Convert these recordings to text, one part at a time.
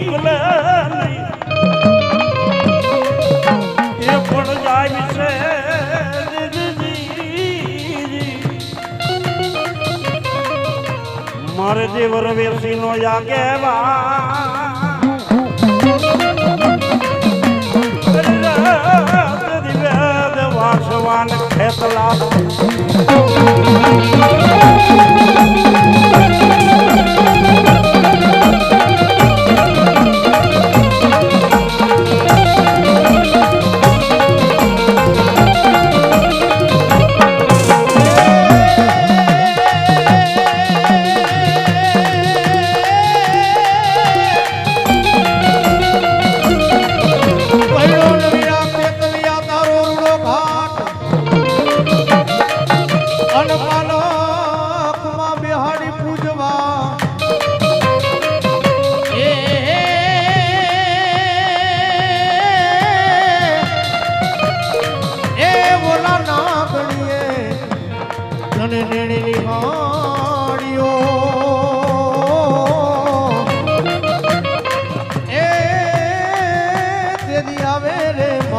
મોકલે એ પણ જાય છે મારે જે વરવેસી નો યાગેવા વાસવાન ખેતલા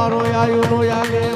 મારો આયુ નો યાગે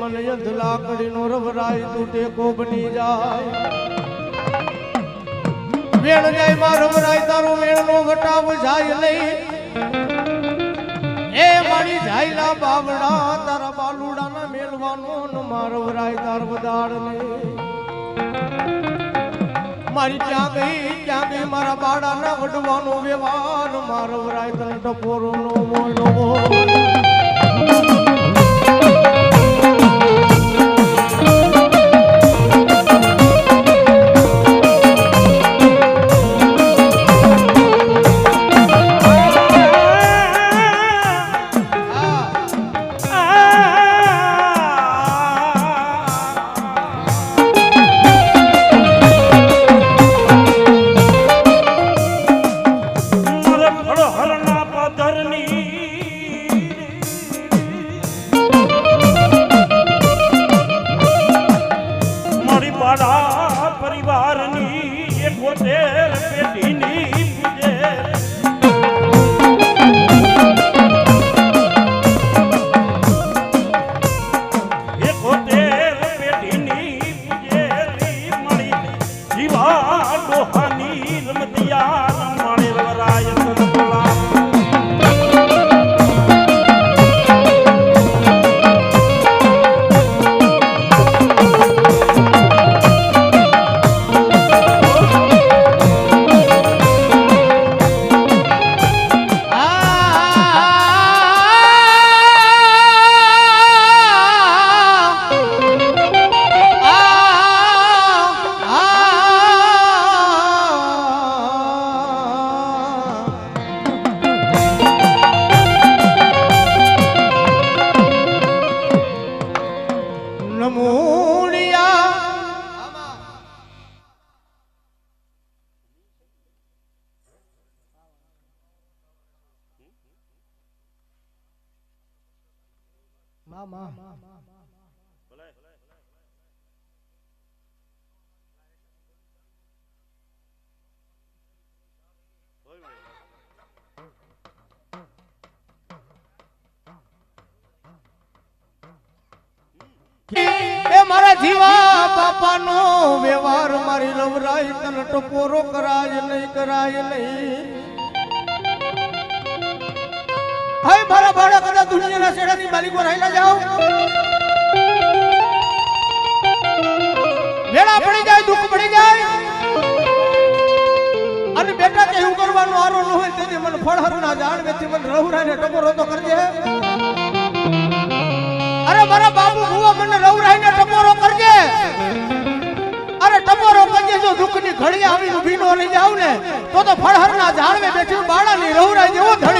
બેલી મન યંધ લાકડી નો રવરાય તું ટેકો બની જાય. વેણ જાય માં રવરાય, તારો વેણ નો વટાવ જાય નહીં. એ મારી જાયલા બાવડા, તારા બાલુડા ના મેલવાનો ન મારવરાય તાર વદાડ નહીં. મારી ક્યાં ગઈ ક્યાં ગઈ, મારા બાળા ના વડવાનો વ્યવહાર મારવરાય તને ટપોરો નો મોયનો એ મારા જીવા બાપાનો વ્યવહાર મારી લવરાય તને ટપોરો કરાય નહીં કરાય નહીં. હાય મારા બાળક કદાચ દુનિયાના શેડાની માલિકો રહેલા જાઓ. વેળા પડી જાય, દુઃખ પડી જાય. અને બેટા, કે એવું કરવાનું આરો ન હોય તેથી મને ફળહર ના જાણવે તે મને રહુરાને ટકોરો તો કરજે. અરે મારા બાબુ હું મને રવરાઈને ટકોરો કરજે. અરે ટકોરો કરજે, જો દુઃખની ઘડી આવી ઊભી નો રહી જાવ ને, તો તો ફળહરના ઝાડવે બેઠી બાળાની રવરાઈ જેવો ધણી